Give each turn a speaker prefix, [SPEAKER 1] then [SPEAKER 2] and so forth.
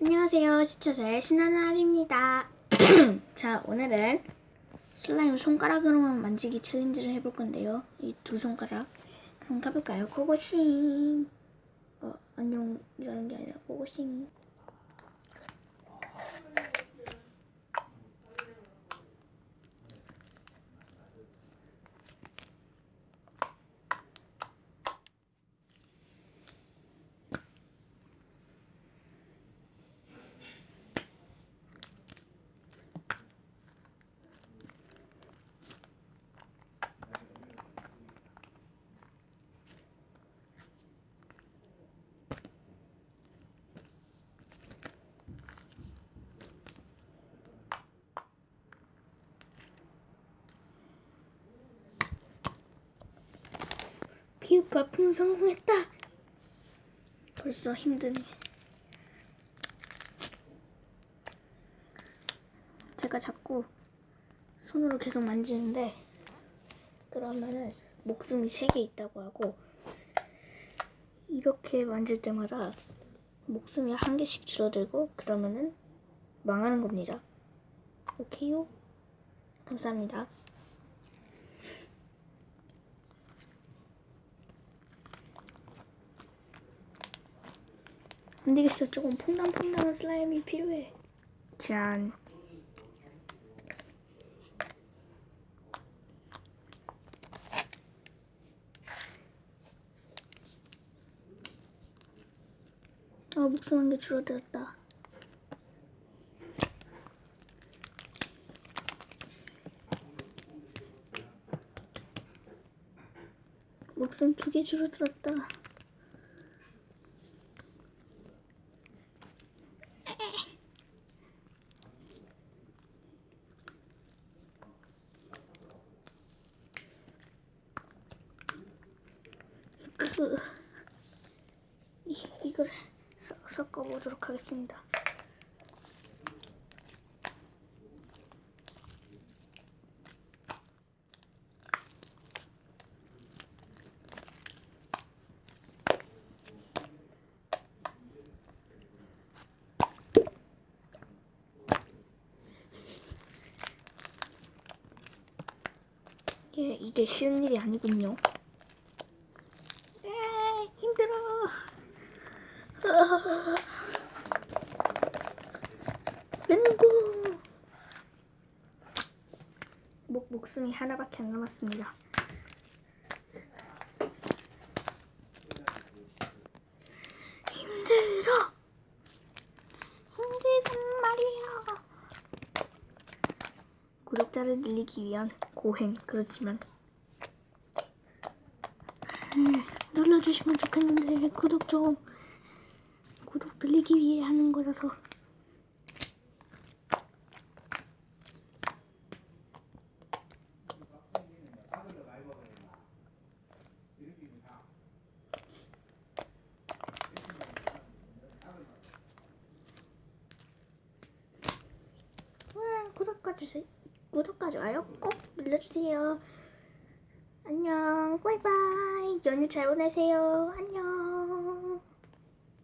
[SPEAKER 1] 안녕하세요. 시청자의 신하나입니다. 자, 오늘은 슬라임 손가락으로만 만지기 챌린지를 해볼 건데요. 이 두 손가락. 한번 가볼까요? 고고싱. 어, 안녕. 이라는 게 아니라 고고싱. 피읍 바풍 성공했다. 벌써 힘드네. 제가 자꾸 손으로 계속 만지는데 그러면은 목숨이 세 개 있다고 하고 이렇게 만질 때마다 목숨이 한 개씩 줄어들고 그러면은 망하는 겁니다. 오케이요? 감사합니다. 안 되겠어. 조금 퐁당퐁당한 슬라임이 필요해. 짠. 아, 목숨 한 개 줄어들었다. 목숨 두 개 줄어들었다. 그 이, 이걸 섞- 섞어 보도록 하겠습니다. 예, 이게 쉬운 일이 아니군요. 에 힘들어. 렌고. 목 목숨이 하나밖에 안 남았습니다. 힘들어. 힘들단 말이야. 구독자를 늘리기 위한 고행 그렇지만 눌러주시면 좋겠는데 구독 좀 구독 늘리기 위해 하는 거라서. 와, 구독과 주세요 구독과 좋아요 꼭 눌러주세요 안녕. 바이바이. 연휴 잘 보내세요. 안녕